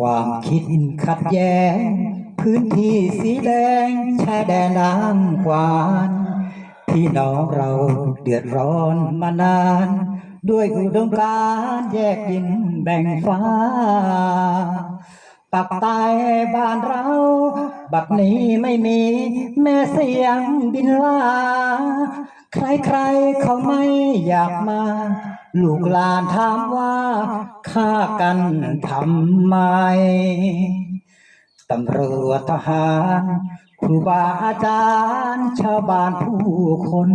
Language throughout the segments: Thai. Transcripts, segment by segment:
ความคิดขัดแย้ง พื้นที่สีแดงชายแดนน้ำกวานพี่น้องเราเดือดร้อนมานาน ด้วยอุดมการแยกดินแบ่งฟ้าปักใต้บ้านเรา บักนี้ไม่มีแม่เสียงบินลา ใครๆเขาไม่อยากมา ลูกหลานถามว่าฆ่ากันทำไมตำรวจทหารครูบาอาจารย์ชาวบ้านผู้คน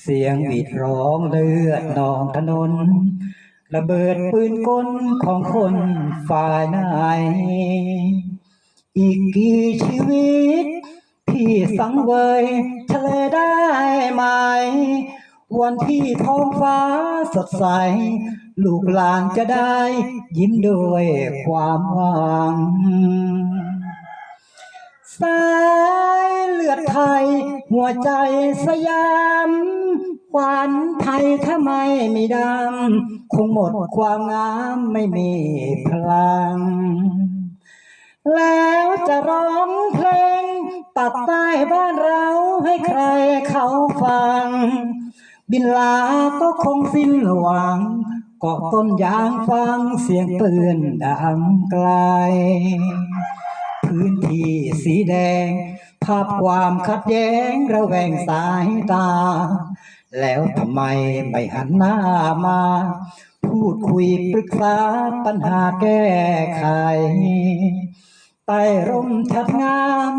เสียงหวีดร้องเลือดนองถนน ระเบิดปืนกลของคนฝ่ายไหนอีกกี่ชีวิตพี่สังเวยทะเลได้ไหม วันที่ท้องฟ้าสดใส ลูกหลานจะได้ยิ้มด้วยความหวัง สายเลือดไทย หัวใจสยามขวัญไทยถ้าไม่มีดำคงหมดความงามไม่มีพลัง แล้วจะร้องเพลงปักใต้บ้านเราให้ใครเขาฟัง บินลาก็คงสิ้นหวังเกาะต้นยางฟังเสียงปืนดังไกล พื้นที่สีแดง ภาพความขัดแย้งระแวงสายตา แล้วทำไมไม่หันหน้ามา พูดคุยปรึกษาปัญหาแก้ไขใต้ร่มชัดงาม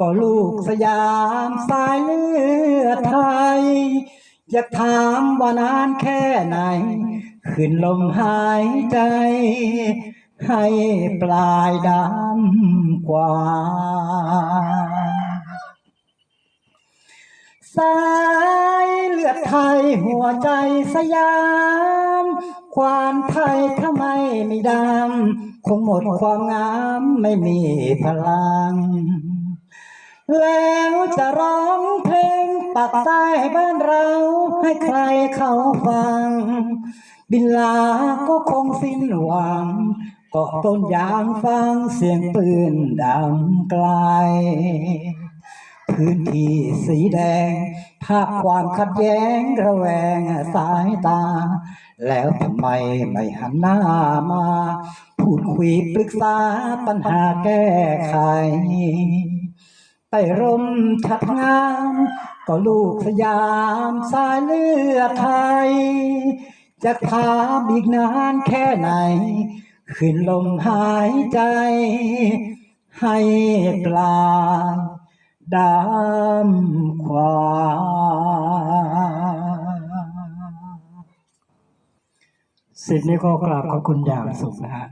ก็ลูกสยามสายเลือดไทย อยากถามว่านานแค่ไหน ขึ้นลมหายใจ ให้ปลายดำกว่า สายเลือดไทยหัวใจสยาม ความไทยถ้าไม่มีดำ คงหมดความงามไม่มีพลัง แล้วจะร้อง เพลงปักใต้บ้านเราให้ใครเขาฟัง บินลาก็คงสิ้นหวังเกาะต้นยางฟังเสียงปืนดังไกล พื้นที่สีแดง ภาพความขัดแย้งระแวงสายตา แล้วทำไมไม่หันหน้ามา พูดคุยปรึกษาปัญหาแก้ไข ใต้ร่มชัดงาม ก็ลูกสยามสายเลือดไทย จะถามอีกนานแค่ไหน ขึ้นลมหายใจ ให้ปลาดำควาสิทธิ์นี้ก็กราบขอบคุณอย่างสูงนะฮะ